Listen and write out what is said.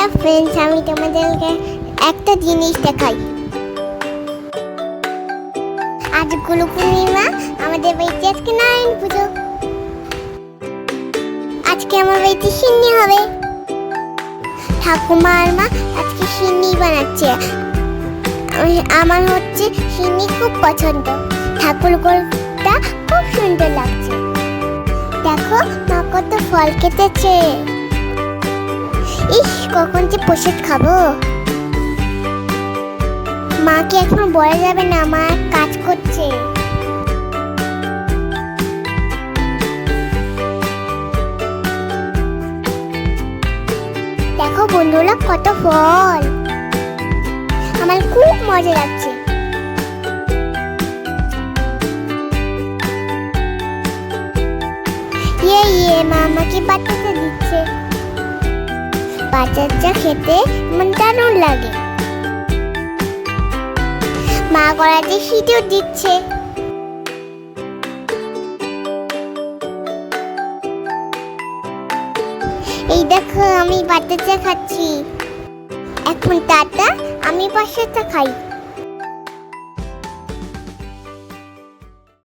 Hello friends আমি তোমাদেরকে একটা জিনিস দেখাই। আজ পূর্ণিমা, আমাদের বাড়িতে আজকে নারায়ণ পুজো। আজকে আমার বাড়িতে সিন্নি হবে। ঠাকুমা আর মা আজকে সিন্নি বানাচ্ছে। আমার হচ্ছে সিন্নি খুব পছন্দ। ঠাকুর গোলটা খুব সুন্দর লাগছে। দেখো মা কত ফল ইস কখন যে প্রসাদ খাব? মাকে এখন বলা যাবে না? মা কাজ করছে। দেখো বন্ধুরা, কত ফল। আমার খুব মজা লাগছে। ইয়ে ইয়ে মা আমাকে বাচ্চাটা দিচ্ছে। বাচ্চাটা খেতে মন দারুণ লাগে। মা গলাতে সিঁদুর দিচ্ছে। এই দেখো আমি বাচ্চাটা খাচ্ছি। এখন টাটা, আমি পাশেটা খাই